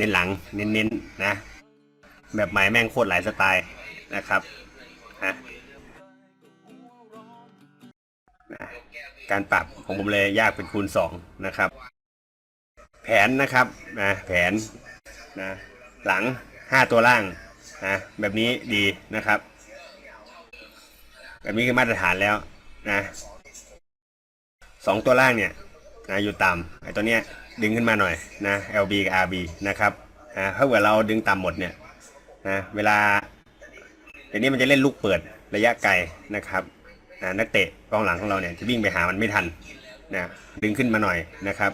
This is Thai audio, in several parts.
เน้นหลังเน้นๆนนะแบบใหม่แม่งโคตรหลายสไตล์นะครับนะการปรับของผมเลยยากเป็นคูณสองนะครับ แผนนะครับนะแผนนะหลังห้าตัวล่างนะแบบนี้ดีนะครับ แบบนี้คือมาตรฐานแล้วนะสองตัวล่างเนี่ยนะอยู่ต่ำไอ้ตัวเนี้ย ดึงขึ้นมาหน่อยนะ LB กับ RB นะครับนะถ้าเกิดเราดึงต่ำหมดเนี่ยนะเวลาเดี๋ยวนี้มันจะเล่นลูกเปิดระยะไกลนะครับนะนักเตะกองหลังของเราเนี่ยจะวิ่งไปหามันไม่ทันนะดึงขึ้นมาหน่อยนะครับ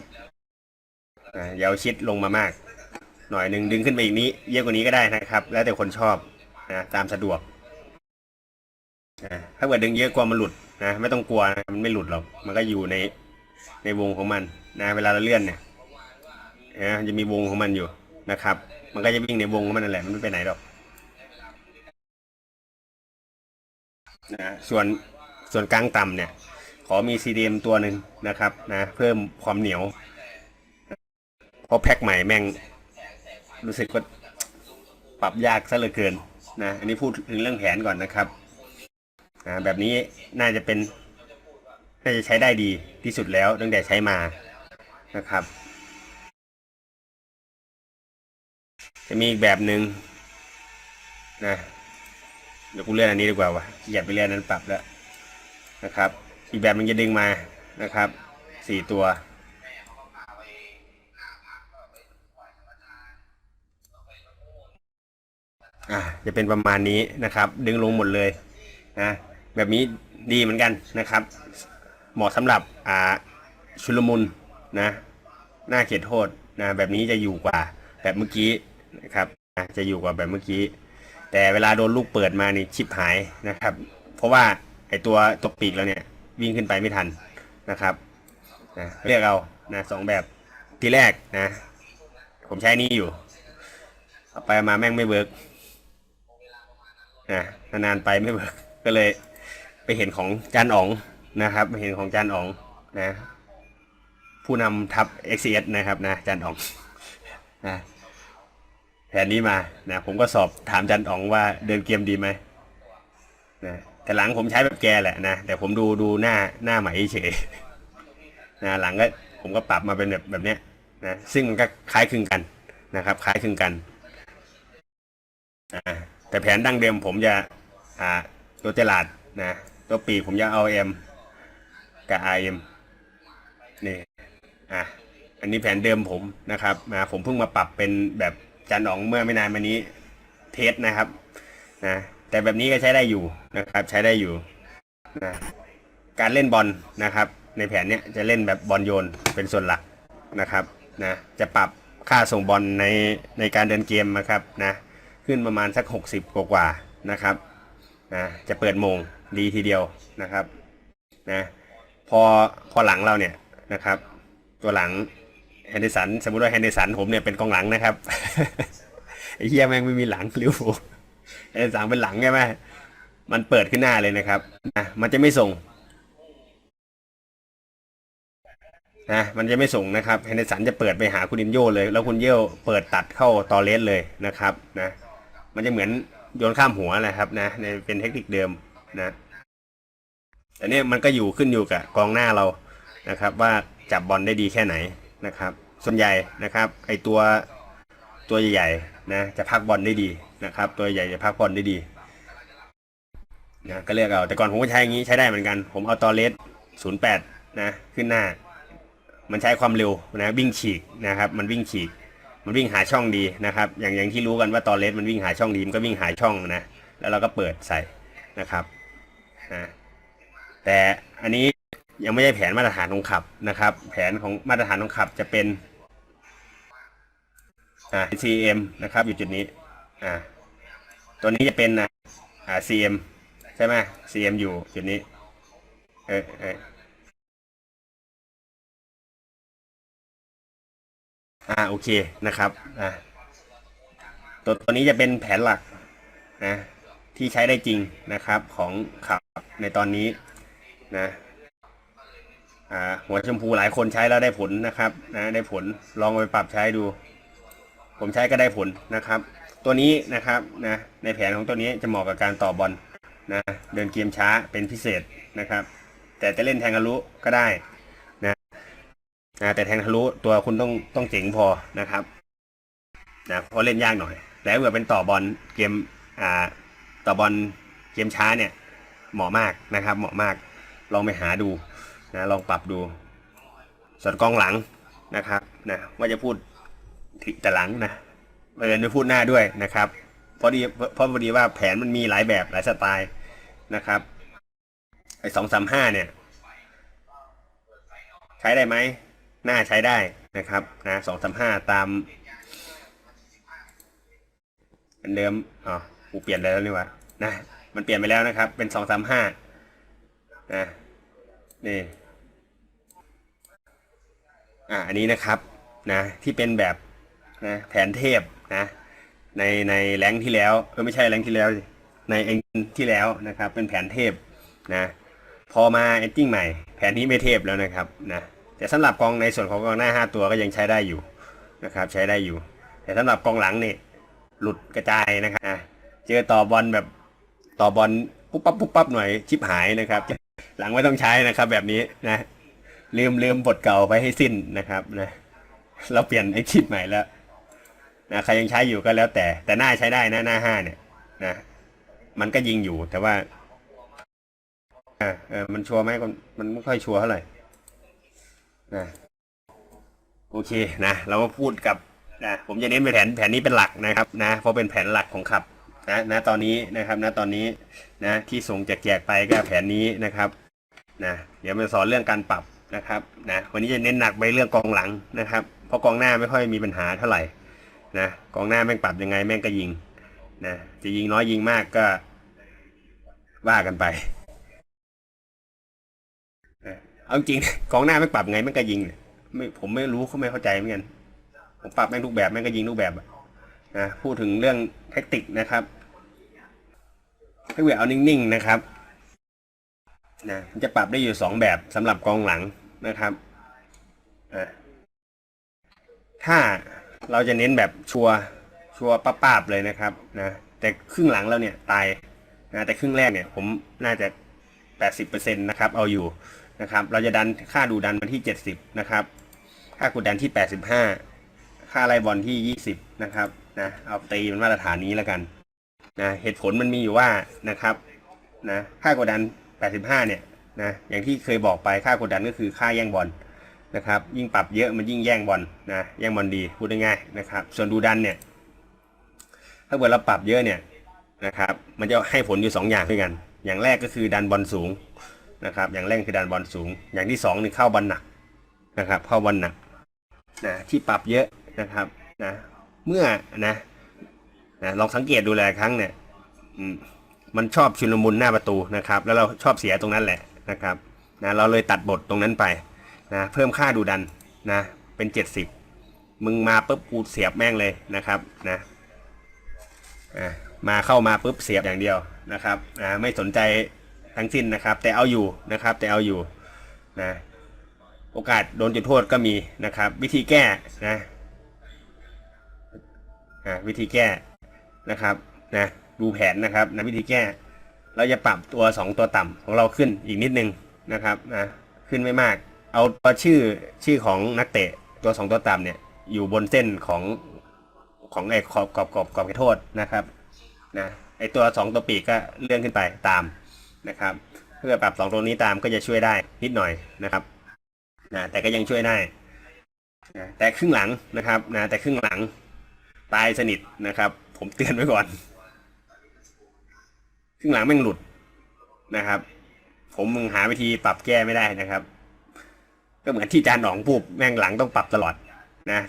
นะอยาวชิดลงมามาก หน่อยหนึ่งดึงขึ้นไปอีกนี้เยอะกว่านี้ก็ได้นะครับ แล้วแต่คนชอบนะตามสะดวกนะถ้าเกิดดึงเยอะกลัวมันหลุดนะไม่ต้องกลัวนะมันไม่หลุดหรอกมันก็อยู่ในในวงของมันนะเวลาเราเลื่อนเนี่ย นะจะมีวงของมันอยู่นะครับ มันก็จะวิ่งในวงของมันนั่นแหละ มันไม่ไปไหนหรอกนะส่วนส่วนกลางต่ำเนี่ย ขอมี CDM ตัวหนึ่งนะครับนะเพิ่มความเหนียวเพราะแพ็คใหม่แม่ง รู้สึกว่าปรับยากซะเหลือเกินนะอันนี้พูดถึงเรื่องแผนก่อนนะครับอ่าแบบนี้น่าจะเป็นน่าจะใช้ได้ดีที่สุดแล้วตั้งแต่ใช้มานะครับ จะมีอีกแบบหนึ่งนะเดี๋ยวกูเลื่อนอันนี้ดีกว่าวะอย่าไปเลื่อนนั้นปรับแล้วนะครับ อีกแบบมันจะดึงมานะครับสี่ตัวอ่าจะเป็นประมาณนี้นะครับ ดึงลงหมดเลยนะแบบนี้ดีเหมือนกันนะครับ เหมาะสำหรับอ่าชุลมุนนะหน้าเขตโทษนะแบบนี้จะอยู่กว่าแบบเมื่อกี้ นะครับจะอยู่กว่าแบบเมื่อกี้ แต่เวลาโดนลูกเปิดมานี่ชิบหายนะครับ เพราะว่าไอตัวตัวปีกเราเนี่ยวิ่งขึ้นไปไม่ทันนะครับนะเรียกเอานะสองแบบที่แรกนะ ผมใช้นี่อยู่ เอาไปมาแม่งไม่เวิร์กนะนานๆไปไม่เวิร์กก็เลยไปเห็นของจานอ๋องนะครับ ไปเห็นของจานอ๋องนะ ผู้นำทัพ XCS นะครับนะจานอ๋องนะ แผนนี้มานะผมก็สอบถามจานอ๋องว่าเดินเกมดีไหมนะแต่หลังผมใช้แบบแกแหละนะแต่ผมดูดูหน้าหน้าใหม่เฉยนะหลังก็ผมก็ปรับมาเป็นแบบแบบเนี้ยนะซึ่งมันก็คล้ายคลึงกันนะครับ คล้ายคลึงกันอ่าแต่แผนดั้งเดิมผมจะอ่าตัวเจลาดนะตัวปีผมจะเอาเอ็มกับไอเอ็มนี่อะอันนี้แผนเดิมผมนะครับมาผมเพิ่งมาปรับเป็นแบบ จันหนองเมื่อไม่นานมานี้เทสนะครับนะแต่แบบนี้ก็ใช้ได้อยู่นะครับ ใช้ได้อยู่นะการเล่นบอลนะครับ ในแผนเนี้ยจะเล่นแบบบอลโยนเป็นส่วนหลักนะครับนะจะปรับค่าส่งบอลในในการเดินเกมนะครับนะขึ้นประมาณสัก 60 กว่ากว่านะครับนะจะเปิดโมงดีทีเดียวนะครับนะพอพอหลังเราเนี่ยนะครับ ตัวหลัง แฮนเดสันสมมติว่าแฮนเดสันผมเนี่ยเป็นกองหลังนะครับไอ้เฮียแม่งไม่มีหลังลิวอร์พูแฮนเดสันเป็นหลังใช่ไหมมันเปิดขึ้นหน้าเลยนะครับนะมันจะไม่ส่งนะมันจะไม่ส่งนะครับแฮนเดสันจะเปิดไปหาคุณดินโยเลย แล้วคุณเย่เปิดตัดเข้าตอเลสเลยนะครับนะมันจะเหมือนโยนข้ามหัวแหละครับนะเป็นเทคนิคเดิมนะแต่เนี่ยมันก็อยู่ขึ้นอยู่กับกองหน้าเรานะครับ ว่าจับบอลได้ดีแค่ไหน นะครับ ส่วนใหญ่นะครับไอตัวตัวใหญ่ๆนะจะพักบอลได้ดีนะครับ ตัวใหญ่จะพักบอลได้ดีนะก็เลือกเอาแต่ก่อนผมก็ใช้อย่างนี้ใช้ได้เหมือนกัน ผมเอาตอเลสศูนะขึ้นหน้า มันใช้ความเร็วนะวิ่งฉีกนะครับ มันวิ่งฉีก มันวิ่งหาช่องดีนะครับ อย่างอย่างที่รู้กันว่าตอเลสมันวิ่งหาช่องดีมันก็วิ่งหาช่องนะแล้วเราก็เปิดใส่นะครับนะแต่อันนี้ ยังไม่ใช่แผนมาตรฐานของขับนะครับ แผนของมาตรฐานของขับจะเป็นอ่า CM นะครับ อยู่จุดนี้อ่าตัวนี้จะเป็นอ่า CM ใช่ไหม CM อยู่จุดนี้ เออเอออ่าโอเคนะครับอ่าตัวตัวนี้จะเป็นแผนหลักนะที่ใช้ได้จริงนะครับของขับในตอนนี้นะ หัวชมพูหลายคนใช้แล้วได้ผลนะครับนะได้ผลลองไปปรับใช้ดู ผมใช้ก็ได้ผลนะครับ ตัวนี้นะครับนะในแผนของตัวนี้จะเหมาะกับการต่อบอลนะเดินเกมช้าเป็นพิเศษนะครับ แต่จะเล่นแทงทะลุก็ได้นะนะแต่แทงทะลุตัวคุณต้องต้องเจ๋งพอนะครับนะเพราะเล่นยากหน่อยแล้วเผื่อเป็นต่อบอลเกมอ่าต่อบอลเกมช้าเนี่ยเหมาะมากนะครับ เหมาะมากลองไปหาดู นะลองปรับดู ส่วนกองหลังนะครับนะว่าจะพูดแต่หลังนะเออไม่พูดหน้าด้วยนะครับเพราะดีเพราะพอดีว่าแผนมันมีหลายแบบหลายสไตล์นะครับไอ้สองสามห้าเนี่ย ใช้ได้ไหมหน่าใช้ได้นะครับนะสองสามห้าตามอันเดิมอ๋อกูเปลี่ยนแล้วนี่วะนะมันเปลี่ยนไปแล้วนะครับ เป็นสองสามห้านะนี่ อ่าอันนี้นะครับนะที่เป็นแบบนะแผนเทพนะในในแรงที่แล้วเออไม่ใช่แรงที่แล้วในเองที่แล้วนะครับ เป็นแผนเทพนะพอมาเอนติ้งใหม่ แผนนี้ไม่เทพแล้วนะครับนะแต่สำหรับกองในส่วนของกองหน้า 5 ตัวก็ยังใช้ได้อยู่นะครับใช้ได้อยู่ แต่สำหรับกองหลังนี่หลุดกระจายนะครับนะเจอต่อบอลแบบต่อบอลปุ๊บปั๊บปุ๊บปั๊บหน่อยชิบหายนะครับ หลังไม่ต้องใช้นะครับแบบนี้นะ ลืมลืมบทเก่าไปให้สิ้นนะครับนะเราเปลี่ยนไอ้คิดใหม่แล้วนะใครยังใช้อยู่ก็แล้วแต่ แต่หน้าใช้ได้นะหน้าห้าเนี่ยนะมันก็ยิงอยู่แต่ว่าอ่าเออมันชัวร์ไหมมันไม่ค่อยชัวร์เท่าไหร่นะโอเคนะเราก็พูดกับนะผมจะเน้นไปแผนแผนนี้เป็นหลักนะครับนะเพราะเป็นแผนหลักของขับนะนะตอนนี้นะครับนะตอนนี้นะที่ส่งแจกๆไปก็แผนนี้นะครับนะเดี๋ยวมาสอนเรื่องการปรับ นะครับนะวันนี้จะเน้นหนักไปเรื่องกองหลังนะครับ เพราะกองหน้าไม่ค่อยมีปัญหาเท่าไหร่นะกองหน้าแม่งปรับยังไงแม่งก็ยิงนะจะยิงน้อยยิงมากก็ว่ากันไปเอาจริงกองหน้าแม่งปรับไงแม่งก็ยิงไม่ผมไม่รู้เขาไม่เข้าใจเหมือนกันผมปรับแม่งทุกแบบแม่งก็ยิงทุกแบบนะพูดถึงเรื่องแท็กติกนะครับให้เวลเอานิ่งๆนะครับ นะมันจะปรับได้อยู่สองแบบสำหรับกองหลังนะครับถ้าเราจะเน้นแบบชัวร์ชัวร์ป้าบเลยนะครับนะแต่ครึ่งหลังแล้วเนี่ยตายนะแต่ครึ่งแรกเนี่ยผมน่าจะ 80%นะครับเอาอยู่นะครับเราจะดันค่าดูดันมาที่ 70 นะครับ ค่ากดดันที่ 85 ค่าไล่บอลที่ 20 นะครับนะเอาตีเป็นมาตรฐานนี้แล้วกันนะเหตุผลมันมีอยู่ว่านะครับนะค่ากดดัน 85 เนี่ยนะอย่างที่เคยบอกไปค่ากดดันก็คือค่าแย่งบอลนะครับยิ่งปรับเยอะมันยิ่งแย่งบอลนะแย่งบอลดีพูดง่ายๆนะครับส่วนดูดันเนี่ยถ้าเกิดเราปรับเยอะเนี่ยนะครับมันจะให้ผลอยู่สองอย่างด้วยกัน อย่างแรกก็คือดันบอลสูงนะครับอย่างแรกคือดันบอลสูง อย่างที่สองนี่เข้าบอลหนักนะครับเข้าบอลหนักนะที่ปรับเยอะนะครับนะเมื่อนะนะลองสังเกตดูหลายครั้งเนี่ยอื มันชอบชุลมุนหน้าประตูนะครับ แล้วเราชอบเสียตรงนั้นแหละนะครับนะเราเลยตัดบทตรงนั้นไปนะเพิ่มค่าดูดันนะเป็น 70 มึงมาปุ๊บกูเสียบแม่งเลยนะครับนะอะมาเข้ามาปุ๊บเสียบอย่างเดียวนะครับนะไม่สนใจทั้งสิ้นนะครับ แต่เอาอยู่นะครับ แต่เอาอยู่นะโอกาสโดนจุดโทษก็มีนะครับ วิธีแก้นะอะวิธีแก้นะครับนะ ดูแผนนะครับนะวิธีแก้ เราจะปรับตัว 2 ตัวต่ำของเราขึ้นอีกนิดนึงนะครับนะขึ้นไม่มาก เอาตัวชื่อชื่อของนักเตะตัว 2 ตัวต่ำเนี่ยอยู่บนเส้นของของไอ้ขอบขอบขอบขอบเขตโทษนะครับนะไอ้ตัว 2 ตัวปีกก็เลื่อนขึ้นไปตามนะครับเพื่อปรับ 2 ตัวนี้ตามก็จะช่วยได้นิดหน่อยนะครับนะแต่ก็ยังช่วยได้นะแต่ครึ่งหลังนะครับนะแต่ครึ่งหลังตายสนิทนะครับ ผมเตือนไว้ก่อน ครึ่งหลังแม่งหลุดนะครับ ผมมึงหาวิธีปรับแก้ไม่ได้นะครับ ก็เหมือนที่จานหนองพูดแม่งหลังต้องปรับตลอดนะ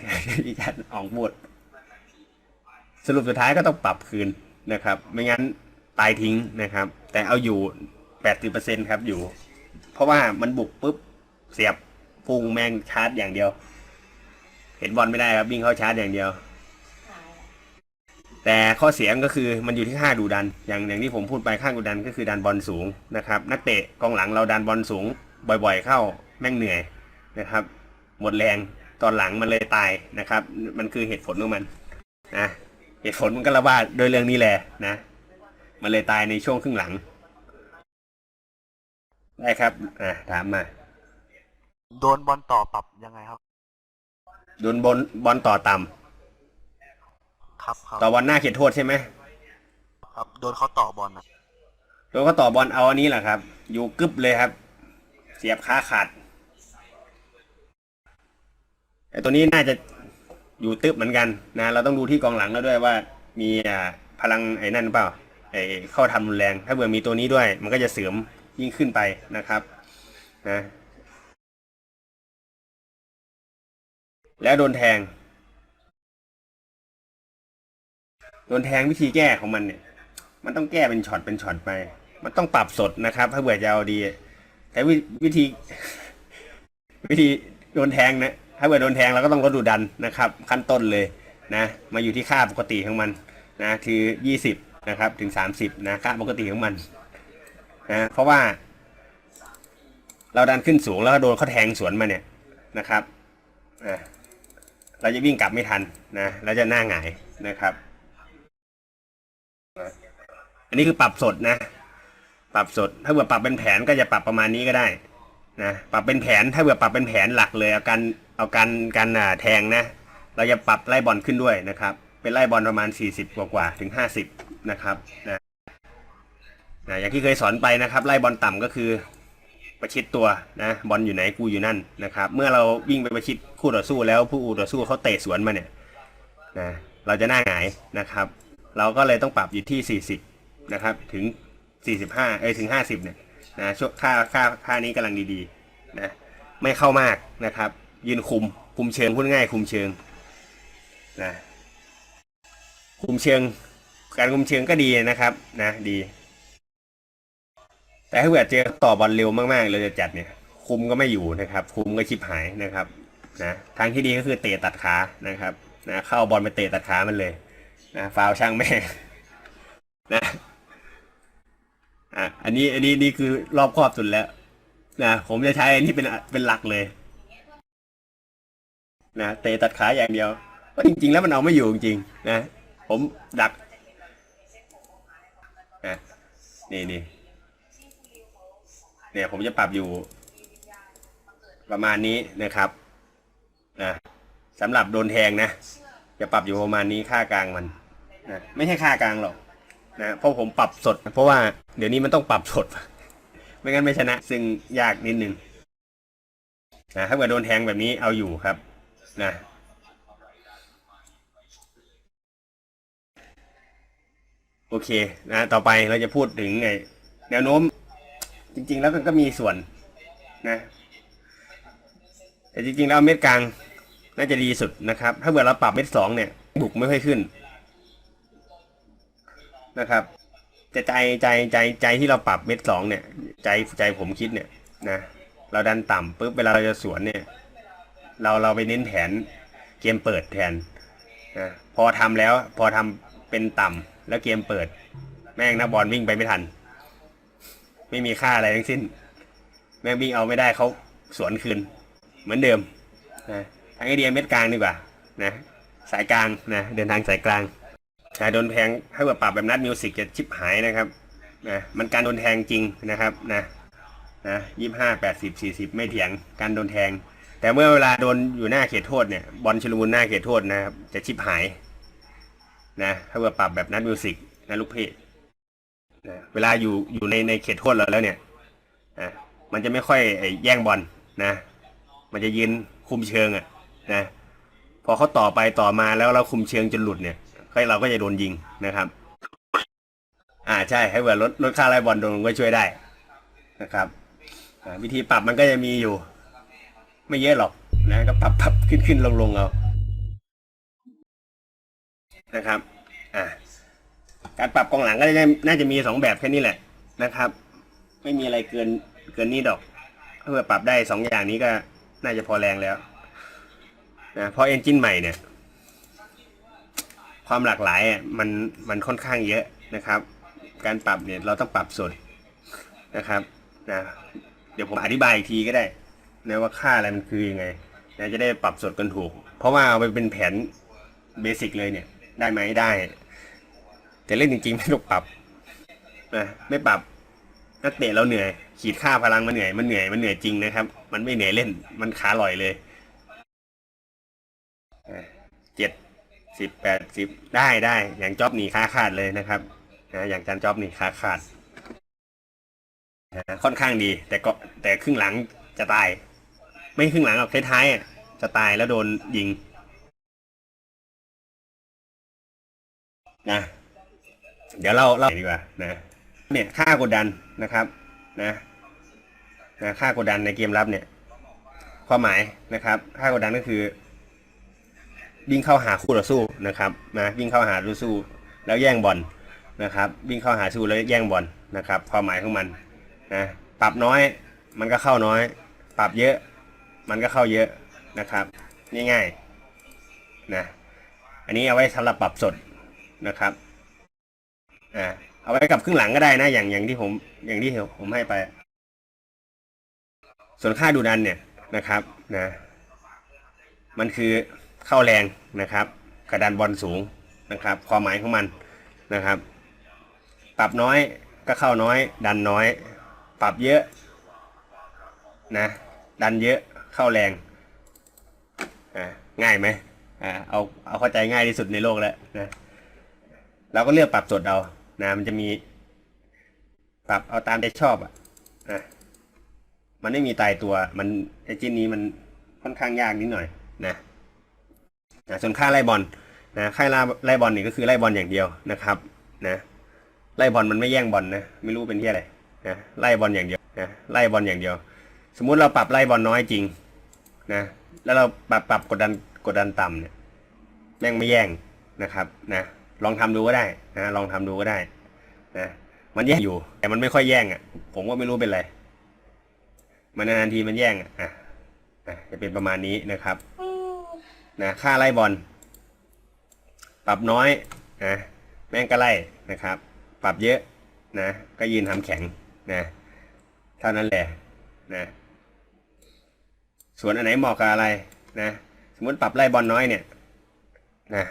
ที่จานหนองพูดสรุปสุดท้ายก็ต้องปรับคืนนะครับ ไม่งั้นตายทิ้งนะครับ แต่เอาอยู่แปดสิบเปอร์เซ็นครับอยู่ เพราะว่ามันบุกปุ๊บเสียบพุ่งแม่งชาร์จอย่างเดียว เห็นบอลไม่ได้ครับวิ่งเข้าชาร์จอย่างเดียว แต่ข้อเสียก็คือมันอยู่ที่ค่าดูดัน อย่างอย่างที่ผมพูดไปค่าดูดันก็คือดันบอลสูงนะครับนักเตะกองหลังเราดันบอลสูงบ่อยๆ เข้าแม่งเหนื่อยนะครับ หมดแรงตอนหลังมันเลยตายนะครับ มันคือเหตุผลของมันนะเหตุผลมันก็ระบาดโดยเรื่องนี้แหละนะ มันเลยตายในช่วงครึ่งหลัง ได้ครับ อ่าถามมาโดนบอลต่อปรับยังไงครับ โดนบอลบอลต่อต่ำ ครับครับต่อบอลหน้าเขตโทษใช่ไหมครับโดนเขาต่อบอลนะโดนเขาต่อบอลเอาอันนี้แหละครับ อยู่กึบเลยครับ เสียบขาขาดไอ้ตัวนี้น่าจะอยู่ตึบเหมือนกันนะ เราต้องดูที่กองหลังแล้วด้วยว่า มีอ่าพลังไอ้นั่นเปล่าไอ้เข้าทำรุนแรง ถ้าเบื่อมีตัวนี้ด้วย มันก็จะเสริมยิ่งขึ้นไปนะครับนะแล้วโดนแทง โดนแทงวิธีแก้ของมันเนี่ย มันต้องแก้เป็นช็อตเป็นช็อตไป มันต้องปรับสดนะครับ ถ้าเบื่อจะเอาดี แต่วิวิธี วิธีโดนแทงนะถ้าเบื่อโดนแทงเราก็ต้องลดดุดันนะครับ ขั้นต้นเลยนะ มาอยู่ที่ค่าปกติของมันนะคือยี่สิบนะครับถึงสามสิบนะค่าปกติของมันนะเพราะว่า เราดันขึ้นสูงแล้วโดนเขาแทงสวนมาเนี่ยนะครับอ่าเราจะวิ่งกลับไม่ทันนะเราจะหน้าหงายนะครับ อันนี้คือปรับสดนะ ปรับสด ถ้าเผื่อปรับเป็นแผนก็จะปรับประมาณนี้ก็ได้นะปรับเป็นแผนถ้าเผื่อปรับเป็นแผนหลักเลยเอาการเอาการการอ่าแทงนะ เราจะปรับไล่บอลขึ้นด้วยนะครับ เป็นไล่บอลประมาณ 40 กว่ากว่าถึง 50 นะครับนะนะอย่างที่เคยสอนไปนะครับ ไล่บอลต่ำก็คือประชิดตัวนะบอลอยู่ไหนกูอยู่นั่นนะครับ เมื่อเราวิ่งไปประชิดคู่ต่อสู้แล้วผู้ต่อสู้เขาเตะสวนมาเนี่ยนะเราจะหน้าหงายนะครับ เราก็เลยต้องปรับอยู่ที่ 40 นะครับถึง 45เอ้ยถึง 50เนี่ยนะช่วงค่าค่าค่านี้กำลังดีๆนะไม่เข้ามากนะครับ ยืนคุมคุมเชิงพูดง่ายคุมเชิงนะคุมเชิง การคุมเชิงก็ดีนะครับนะดี แต่ถ้าเกิดเจอต่อบอลเร็วมากๆเราจะจัดเนี่ย คุมก็ไม่อยู่นะครับ คุมก็ชิบหายนะครับนะทางที่ดีก็คือเตะตัดขานะครับนะเข้าบอลไปเตะตัดขามันเลยนะฟาวล์ช่างแม่นะ อะอันนี้อันนี้นี่คือรอบครอบสุดแล้วนะผมจะใช้อันนี้เป็นเป็นหลักเลยนะเตะตัดขาอย่างเดียวเพราะจริง ๆ แล้วมันเอาไม่อยู่จริงๆนะ ผมดักนะนี่นี่เนี่ยผมจะปรับอยู่ประมาณนี้นะครับนะสำหรับโดนแทงนะ จะปรับอยู่ประมาณนี้ค่ากลางมันนะไม่ใช่ค่ากลางหรอก นะเพราะผมปรับสด เพราะว่าเดี๋ยวนี้มันต้องปรับสด ไม่งั้นไม่ชนะ ซึ่งยากนิดนึงนะถ้าเกิดโดนแทงแบบนี้เอาอยู่ครับ นะโอเคนะต่อไปเราจะพูดถึงไงแนวโน้ม จริง ๆ แล้วมันก็มีส่วนนะแต่จริงๆแล้วเม็ดกลางน่าจะดีสุดนะครับ ถ้าเกิดเราปรับเม็ดสองเนี่ย บุกไม่ค่อยขึ้น นะครับแต่ใจใจใจใจที่เราปรับเม็ดสองเนี่ย ใจใจผมคิดเนี่ยนะเราดันต่ำปุ๊บเวลาเราจะสวนเนี่ย เราเราไปเน้นแผนเกมเปิดแทนนะพอทำแล้วพอทำเป็นต่ำแล้วเกมเปิด แม่งนะบอลวิ่งไปไม่ทัน ไม่มีค่าอะไรทั้งสิ้น แม่งวิ่งเอาไม่ได้เขาสวนคืน เหมือนเดิมนะทางไอเดียเม็ดกลางดีกว่านะสายกลางนะเดินทางสายกลาง ชาโดนแทงถ้าเกิดปรับแบบนัดมิวสิกจะชิบหายนะครับนะมันการโดนแทงจริงนะครับนะนะยี่ห้าแปดสิบสี่สิบไม่เถียงการโดนแทง แต่เมื่อเวลาโดนอยู่หน้าเขตโทษเนี่ยบอลชลมุนหน้าเขตโทษนะครับจะชิบหายนะถ้าเกิดปรับแบบนัดมิวสิกนะลูกเพจนะเวลาอยู่อยู่ในในเขตโทษเราแล้วเนี่ยนะมันจะไม่ค่อยแย่งบอลนะ มันจะยืนคุมเชิงอะนะพอเขาต่อไปต่อมาแล้วเราคุมเชิงจนหลุดเนี่ย กเราก็จะโดนยิงนะครับ อ่าใช่ให้เวลาลดลดค่าไล่บอลโดนก็ช่วยได้นะครับวิธีปรับมันก็จะมีอยู่ ไม่เยอะหรอกนะก็ปรับปรับขึ้นขึ้นลงลงเอานะครับอ่าการปรับกองหลังก็จะน่าจะมีสองแบบแค่นี้แหละนะครับ ไม่มีอะไรเกินเกินนี้ดอกถ้าเกิดปรับได้สองอย่างนี้ก็น่าจะพอแรงแล้วนะเพราะเอนจินใหม่เนี่ย ความหลากหลายอะมันมันค่อนข้างเยอะนะครับ การปรับเนี่ยเราต้องปรับสดนะครับนะเดี๋ยวผมอธิบายอีกทีก็ได้นะว่าค่าอะไรมันคือยังไงนะจะได้ปรับสดกันถูก เพราะว่าเอาไปเป็นแผนเบสิกเลยเนี่ยได้ไหมได้ แต่เล่นจริงๆไม่ต้องปรับนะไม่ปรับนักเตะเราเหนื่อย ขีดค่าพลังมันเหนื่อยมันเหนื่อยมันเหนื่อยจริงนะครับ มันไม่เหนื่อยเล่นมันขาลอยเลยเจ็ด สิบแปดสิบได้ได้ อย่างจ็อบหนีขาขาดเลยนะครับนะอย่างจันจ็อบหนีขาขาดนะค่อนข้างดี แต่ก็แต่ครึ่งหลังจะตาย ไม่ครึ่งหลังหรอกท้ายๆจะตายแล้วโดนยิงนะเดี๋ยวเราเล่าดีกว่านะเนี่ยค่ากดดันนะครับนะนะค่ากดดันในเกมรับเนี่ย ความหมายนะครับ ค่ากดดันก็คือ วิ่งเข้าหาคู่ต่อสู้นะครับนะวิ่งเข้าหาคู่สู้แล้วแย่งบอลนะครับวิ่งเข้าหาสู้แล้วแย่งบอลนะครับความหมายของมันนะปรับน้อยมันก็เข้าน้อย ปรับเยอะมันก็เข้าเยอะนะครับง่ายๆนะอันนี้เอาไว้สำหรับปรับสดนะครับอ่าเอาไว้กับครึ่งหลังก็ได้นะ อย่างอย่างที่ผมอย่างที่ผมให้ไป ส่วนค่าดูดันเนี่ยนะครับนะมันคือ เข้าแรงนะครับ กระดันบอลสูงนะครับ ความหมายของมันนะครับ ปรับน้อยก็เข้าน้อย ดันน้อย ปรับเยอะนะดันเยอะเข้าแรงอ่าง่ายไหมอ่าเอาเอาเข้าใจง่ายที่สุดในโลกแล้วนะเราก็เลือกปรับสดเอานะมันจะมี ปรับเอาตามใจชอบอะนะมันไม่มีตายตัว มันไอจิ้นนี้มันค่อนข้างยากนิดหน่อยนะ นะส่วนค่าไล่บอลนะค่าไล่ไล่บอลนี่ก็คือไล่บอลอย่างเดียวนะครับนะไล่บอลมันไม่แย่งบอลนะไม่รู้เป็นที่อะไรนะไล่บอลอย่างเดียวนะไล่บอลอย่างเดียว สมมุติเราปรับไล่บอลน้อยจริงนะแล้วเราปรับปรับกดดันกดดันต่ำเนี่ยแม่งไม่แย่งนะครับนะลองทำดูก็ได้นะลองทำดูก็ได้นะมันแย่งอยู่ แต่มันไม่ค่อยแย่งอะ ผมก็ไม่รู้เป็นไรมันนานทีมันแย่งอะอะจะเป็นประมาณนี้นะครับ นะค่าไล่บอลปรับน้อยนะแม่งก็ไล่นะครับ ปรับเยอะนะก็ยืนทำแข็งนะเท่านั้นแหละนะส่วนอันไหนเหมาะกับอะไรนะสมมติปรับไล่บอลน้อยเนี่ยนะ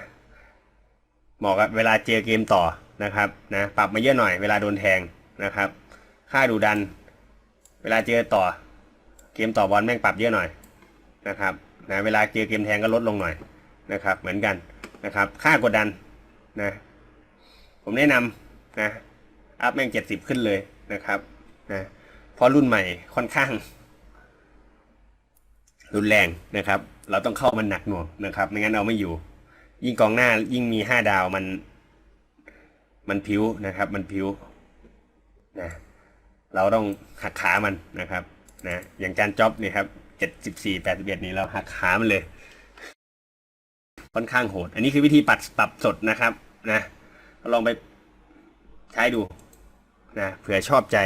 เหมาะกับเวลาเจอเกมต่อนะครับนะปรับมาเยอะหน่อยเวลาโดนแทงนะครับ ค่าดูดัน เวลาเจอต่อ เกมต่อบอลแม่งปรับเยอะหน่อยนะครับ นะเวลาเจอเกมแทงก็ลดลงหน่อยนะครับ เหมือนกันนะครับ ค่ากดดันนะผมแนะนำนะอัพแม่งเจ็ดสิบขึ้นเลยนะครับนะเพราะรุ่นใหม่ค่อนข้าง รุนแรงนะครับ เราต้องเข้ามันหนักหน่วงนะครับ ไม่งั้นเอาไม่อยู่ ยิ่งกองหน้ายิ่งมีห้าดาวมัน มันพิ้วนะครับ มันพิ้วนะเราต้องหักขามันนะครับนะอย่างจานจ็อบนี่ครับ เจ็ดสิบสี่แปดสิบเอ็ดนี่เราหักขามันเลย ค่อนข้างโหด อันนี้คือวิธีปัดปรับสดนะครับ นะลองไปใช้ดูนะเผื่อชอบใจ